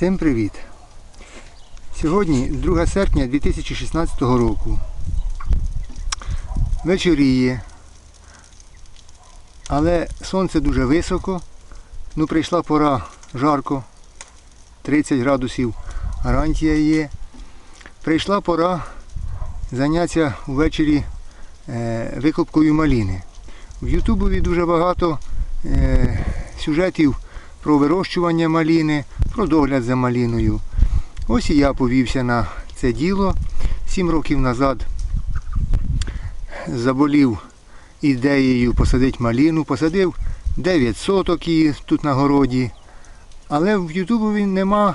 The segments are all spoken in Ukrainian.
Всім привіт! Сьогодні 2 серпня 2016 року. Вечоріє, але сонце дуже високо. Ну, прийшла пора жарко, 30 градусів гарантія є. Прийшла пора зайнятися ввечері е, викопкою маліни. В Ютубові дуже багато е, сюжетів про вирощування маліни, про догляд за маліною. Ось і я повівся на це діло. Сім років назад заболів ідеєю посадити маліну. Посадив 9 соток її тут на городі. Але в Ютубові нема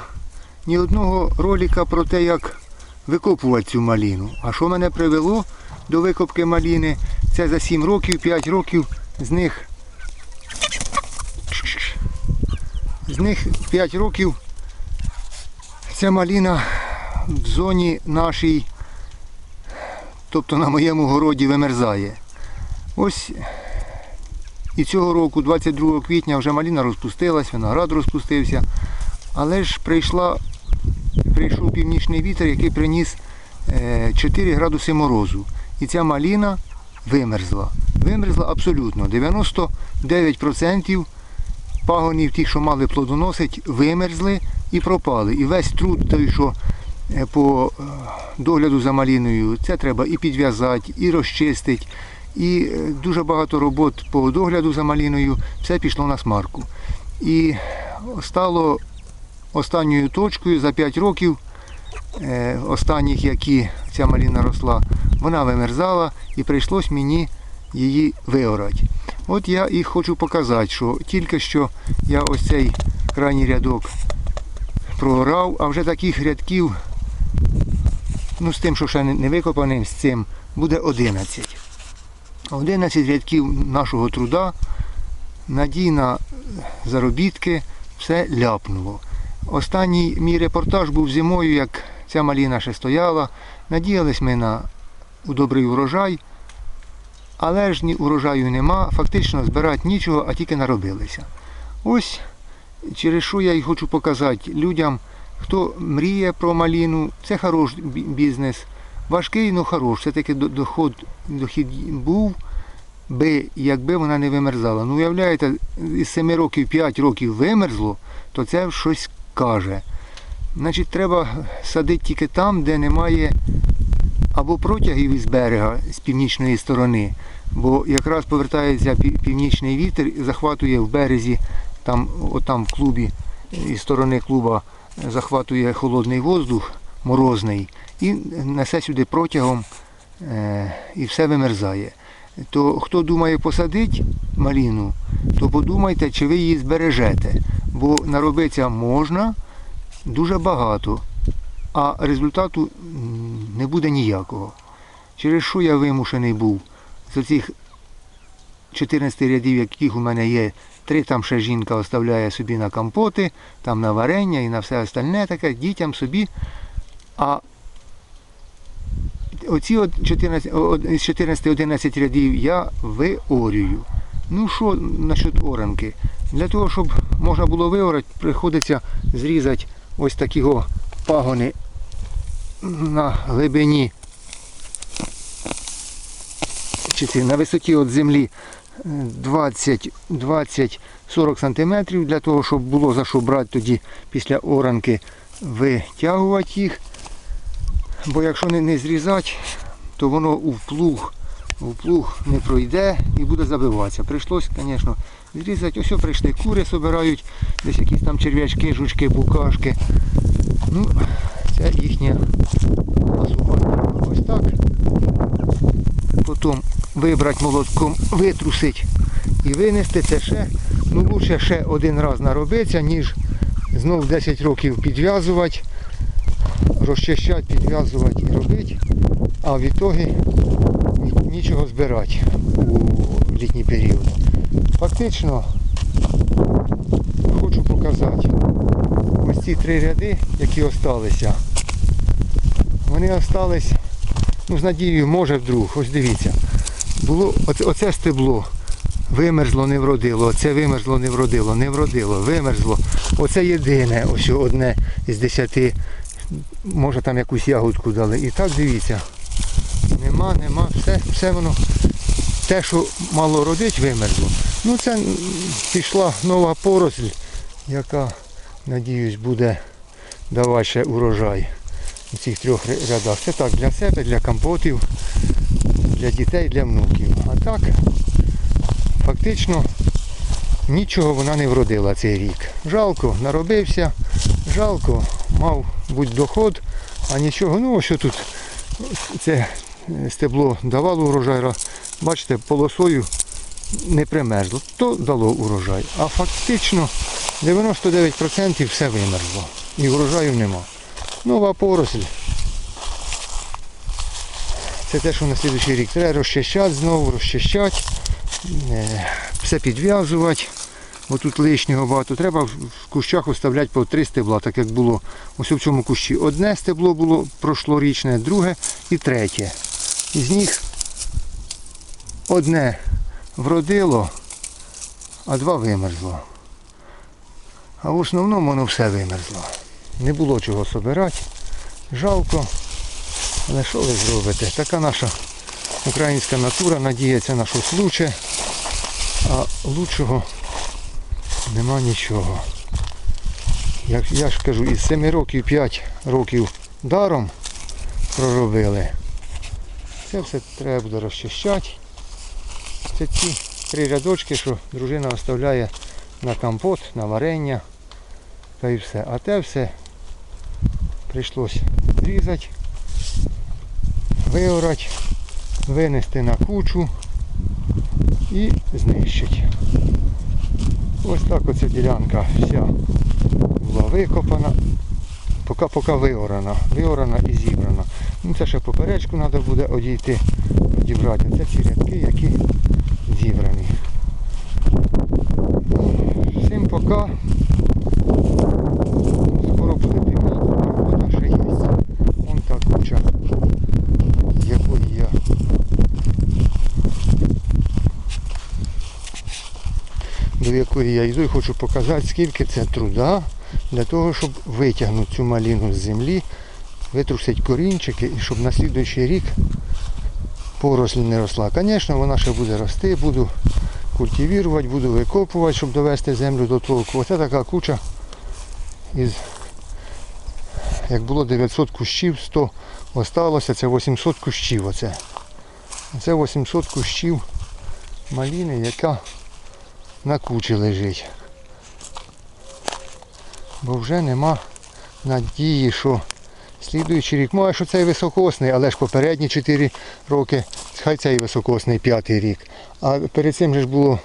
ні одного ролика про те, як викопувати цю маліну. А що мене привело до викопки маліни? Це за 7 років, 5 років з них з них 5 років ця маліна в зоні нашій, тобто на моєму городі вимерзає. Ось і цього року, 22 квітня, вже маліна розпустилась, виноград розпустився. Але ж прийшла, прийшов північний вітер, який приніс е, 4 градуси морозу. І ця маліна вимерзла. Вимерзла абсолютно. 99% пагонів, ті, що мали плодоносить, вимерзли і пропали. І весь труд той, що е, по е, догляду за маліною, це треба і підв'язати, і розчистити. І е, дуже багато робот по догляду за маліною, все пішло на смарку. І стало останньою точкою за 5 років, останніх, які ця маліна росла, вона вимерзала і прийшлось мені її виорати. От я і хочу показати, що тільки що я ось цей крайній рядок проорав, а вже таких рядків, ну з тим, що ще не викопаним, з цим, буде 11. 11 рядків нашого труда, надій на заробітки, все ляпнуло. Останній мій репортаж був зимою, як ця маліна ще стояла. Надіялись ми на добрий урожай. Але ж ні урожаю нема, фактично збирати нічого, а тільки наробилися. Ось через що я і хочу показати людям, хто мріє про маліну, це хороший бізнес. Важкий, але хороший. Все-таки доход, дохід був би, якби вона не вимерзала. Ну, уявляєте, із 7 років 5 років вимерзло, то це щось каже. Значить, треба садити тільки там, де немає або протягів із берега з північної сторони, бо якраз повертається північний вітер і захватує в березі, там, отам в клубі, із сторони клуба е, захватує холодний воздух, морозний, і несе сюди протягом е, і все вимерзає. То хто думає посадити маліну, то подумайте, чи ви її збережете, бо наробитися можна дуже багато а результату не буде ніякого. Через що я вимушений був з оцих 14 рядів, яких у мене є, три там ще жінка оставляє собі на компоти, там на варення і на все остальне таке, дітям собі. А оці от 14, з 14-11 рядів я виорюю. Ну що насчет оранки? Для того, щоб можна було виорати, приходиться зрізати ось такі пагони на глибині чи це, на висоті від землі е, 20, 20 40 сантиметрів для того, щоб було за що брати тоді після оранки витягувати їх. Бо якщо не, не зрізати, то воно у плуг, у плуг не пройде і буде забиватися. Прийшлось, звісно, зрізати. Ось прийшли кури, собирають, десь якісь там черв'ячки, жучки, букашки. Ну, це їхнє насування. Ось так. Потім вибрати молотком, витрусити і винести це ще. Ну, лучше ще один раз наробиться, ніж знов 10 років підв'язувати, розчищати, підв'язувати і робити, а в ітогі нічого збирати у літній період. Фактично хочу показати ось ці три ряди, які осталися. Вони остались, ну з надією, може вдруг, ось дивіться. Було оце, оце стебло Вимерзло, не вродило, оце вимерзло, не вродило, не вродило, вимерзло. Оце єдине, ось одне із десяти. Може там якусь ягодку дали. І так дивіться. Нема, нема, все, все воно. Те, що мало родить, вимерзло. Ну це пішла нова поросль, яка, надіюсь, буде давати ще урожай у цих трьох рядах. Це так, для себе, для компотів, для дітей, для внуків. А так, фактично, нічого вона не вродила цей рік. Жалко, наробився, жалко, мав будь доход, а нічого. Ну, що тут це е, стебло давало урожай. Бачите, полосою не примерзло, то дало урожай. А фактично 99% все вимерзло. І урожаю нема. Нова поросль. Це те, що на слідуючий рік треба розчищати знову, розчищати, е, все підв'язувати. Бо тут лишнього багато. Треба в кущах оставляти по три стебла, так як було. Ось в цьому кущі одне стебло було прошлорічне, друге і третє. Із них одне вродило, а два вимерзло. А в основному воно все вимерзло. Не було чого собирати. Жалко. Але що ви зробите? Така наша українська натура надіється на щось лучше, а лучшого нема нічого. Як я ж кажу, із 7 років 5 років даром проробили. Це все треба буде розчищати. Це ці три рядочки, що дружина оставляє на компот, на варення. Та і все. А те все прийшлось зрізати, виорати, винести на кучу і знищити. Ось так оця ділянка вся була викопана, поки, поки виорана, виорана і зібрана. Ну це ще поперечку треба буде одійти, одібрати. Це ці рядки, які зібрані. Всім пока. Скоро буде темніти, робота ще є. Вон та куча, з якої я до якої я йду і хочу показати, скільки це труда для того, щоб витягнути цю маліну з землі, витрусити корінчики і щоб на слідуючий рік поросль не росла. Звісно, вона ще буде рости, буду культивувати, буду викопувати, щоб довести землю до толку. Оце така куча із, як було 900 кущів, 100 осталося, це 800 кущів. Оце. Це 800 кущів маліни, яка на кучі лежить. Бо вже нема надії, що слідуючий рік, може, що цей високосний, але ж попередні 4 роки, хай цей високосний п'ятий рік. А перед цим же ж було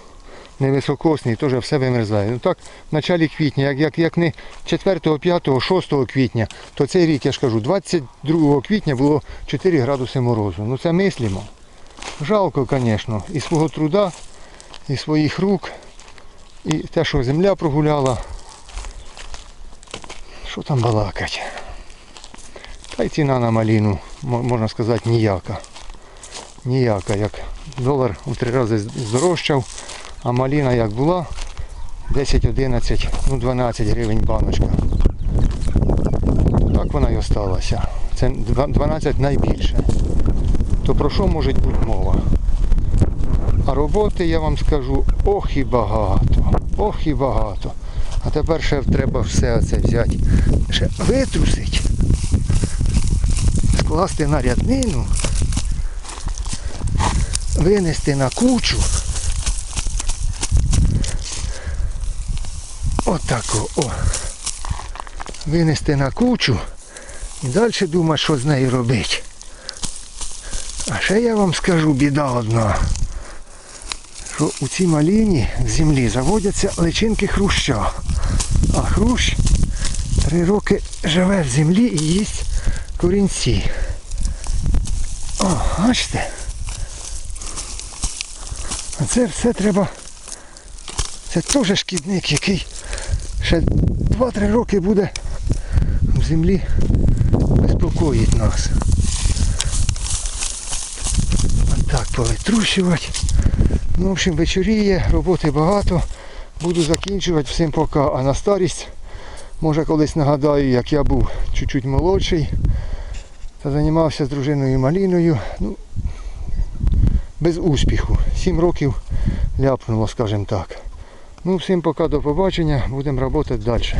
невисокосний, теж все вимерзає. Ну так, в началі квітня, як, як, як не 4, 5, 6 квітня, то цей рік, я ж кажу, 22 квітня було 4 градуси морозу. Ну це мислимо. Жалко, звісно, і свого труда, і своїх рук, і те, що земля прогуляла. Що там балакать? Та й ціна на маліну, можна сказати, ніяка. Ніяка, як долар у три рази здорожчав, а маліна як була 10, 11, ну 12 гривень баночка. Так вона й осталася. Це 12 найбільше. То про що може бути мова? А роботи я вам скажу ох і багато. Ох і багато. А тепер ще треба все це взяти. Ще витрусити. Скласти на ряднину. Винести на кучу. Отако, о. Винести на кучу. І далі думати, що з нею робити. А ще я вам скажу біда одна що у цій маліні в землі заводяться личинки хруща. А хрущ три роки живе в землі і їсть корінці. О, бачите? А це все треба. Це теж шкідник, який ще 2-3 роки буде в землі безпокоїть нас. Так, повитрущувати. Ну, в общем, вечоріє, роботи багато. Буду закінчувати всім пока. А на старість, може колись нагадаю, як я був чуть-чуть молодший та займався з дружиною Маліною. Ну, без успіху. Сім років ляпнуло, скажімо так. Ну, всім пока до побачення, будемо працювати далі.